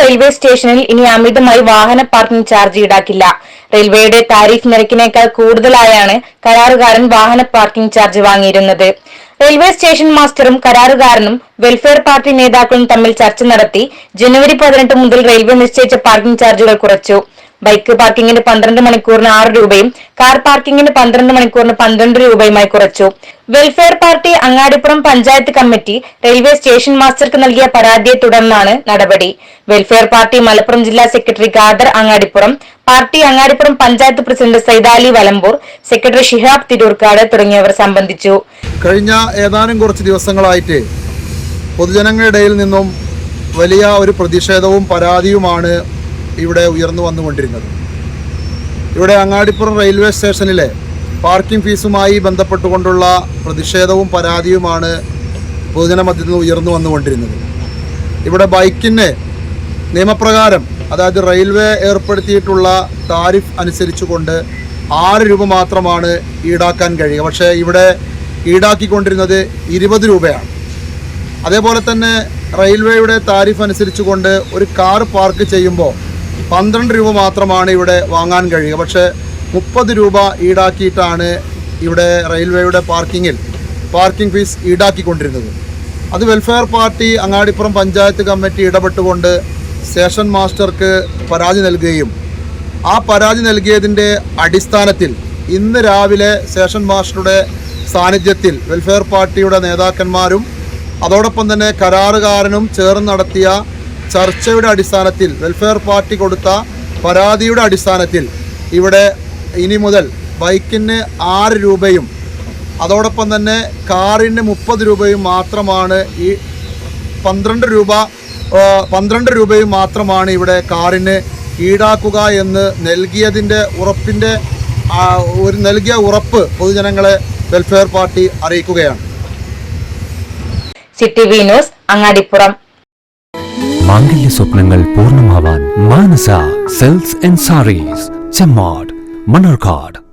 Railway സ്റ്റേഷനിൽ ഇനി അമിതമായി വാഹന പാർക്കിംഗ് ചാർജ് ഈടാക്കില്ല. റെയിൽവേയുടെ താരിഫ് നിരക്കിനേക്കാൾ കൂടുതലായാണ് കരാറുകാരൻ വാഹന പാർക്കിംഗ് ചാർജ് വാങ്ങിയിരുന്നത്. റെയിൽവേ സ്റ്റേഷൻ മാസ്റ്ററും കരാറുകാരനും വെൽഫെയർ പാർട്ടി നേതാക്കളും തമ്മിൽ ചർച്ച നടത്തി ജനുവരി പതിനെട്ട് മുതൽ റെയിൽവേ നിശ്ചയിച്ച പാർക്കിംഗ് ചാർജുകൾ കുറച്ചു. ബൈക്ക് പാർക്കിങ്ങിന് പന്ത്രണ്ട് മണിക്കൂറിന് ആറ് രൂപയും കാർ പാർക്കിങ്ങിന് പന്ത്രണ്ട് മണിക്കൂറിന് പന്ത്രണ്ട് രൂപയുമായി കുറച്ചു. Welfare Party Angadipuram panchayat committee railway station മാസ്റ്റർക്ക് നൽകിയ പരാതിയെ തുടർന്നാണ് നടപടി. വെൽഫെയർ പാർട്ടി മലപ്പുറം ജില്ലാ secretary Khader Angadipuram party Angadipuram panchayat president Saidali Valambur secretary Shihab Tirurkad തുടങ്ങിയവർ സംബന്ധിച്ചു. കഴിഞ്ഞ ഏതാനും കുറച്ച് ദിവസങ്ങളായിട്ട് പൊതുജനങ്ങളുടെ നിന്നും വലിയ ഒരു പ്രതിഷേധവും പരാതിയുമാണ് ഇവിടെ ഉയർന്നു വന്നുകൊണ്ടിരുന്നത്. ഇവിടെ അങ്ങാടിപ്പുറം റെയിൽവേ സ്റ്റേഷനിലെ പാർക്കിംഗ് ഫീസുമായി ബന്ധപ്പെട്ടുകൊണ്ടുള്ള പ്രതിഷേധവും പരാതിയുമാണ് പൊതുജന മധ്യത്തിൽ നിന്ന് ഉയർന്നു വന്നുകൊണ്ടിരുന്നത്. ഇവിടെ ബൈക്കിന് നിയമപ്രകാരം അതായത് റെയിൽവേ ഏർപ്പെടുത്തിയിട്ടുള്ള താരിഫ് അനുസരിച്ചുകൊണ്ട് ആറ് രൂപ മാത്രമാണ് ഈടാക്കാൻ കഴിയുക. പക്ഷേ ഇവിടെ ഈടാക്കിക്കൊണ്ടിരുന്നത് ഇരുപത് രൂപയാണ്. അതേപോലെ തന്നെ റെയിൽവേയുടെ താരിഫ് അനുസരിച്ചുകൊണ്ട് ഒരു കാർ പാർക്ക് ചെയ്യുമ്പോൾ പന്ത്രണ്ട് രൂപ മാത്രമാണ് ഇവിടെ വാങ്ങാൻ കഴിയുക. പക്ഷേ മുപ്പത് രൂപ ഈടാക്കിയിട്ടാണ് ഇവിടെ റെയിൽവേയുടെ പാർക്കിങ്ങിൽ പാർക്കിംഗ് ഫീസ് ഈടാക്കിക്കൊണ്ടിരുന്നത്. അത് Welfare Party Angadipuram panchayat committee ഇടപെട്ടുകൊണ്ട് station മാസ്റ്റർക്ക് പരാതി നൽകുകയും ആ പരാതി നൽകിയതിന്റെ അടിസ്ഥാനത്തിൽ ഇന്ന് രാവിലെ സ്റ്റേഷൻ മാസ്റ്ററുടെ സാന്നിധ്യത്തിൽ വെൽഫെയർ പാർട്ടിയുടെ നേതാക്കന്മാരും അതോടൊപ്പം തന്നെ കരാറുകാരനും ചേർന്ന് നടത്തിയ ചർച്ചയുടെ അടിസ്ഥാനത്തിൽ വെൽഫെയർ പാർട്ടി കൊടുത്ത പരാതിയുടെ അടിസ്ഥാനത്തിൽ ഇവിടെ ഇനി മുതൽ ബൈക്കിന് ആറ് രൂപയും അതോടൊപ്പം തന്നെ കാറിന് മുപ്പത് രൂപയും മാത്രമാണ് ഈ പന്ത്രണ്ട് രൂപ പന്ത്രണ്ട് രൂപയും മാത്രമാണ് ഇവിടെ കാറിന് ഈടാക്കുക എന്ന് നൽകിയതിന്റെ ഉറപ്പിന്റെ ഒരു നൽകിയ ഉറപ്പ് പൊതുജനങ്ങളെ വെൽഫെയർ പാർട്ടി അറിയിക്കുകയാണ്. City V News Angadipuram. മാംഗല്യ സ്വപ്നങ്ങൾ പൂർണമാവാൻ മാനസ സെൽസ് ആൻഡ് സാരീസ് ചെമ്മാട് മണ്ണാർക്കാട്.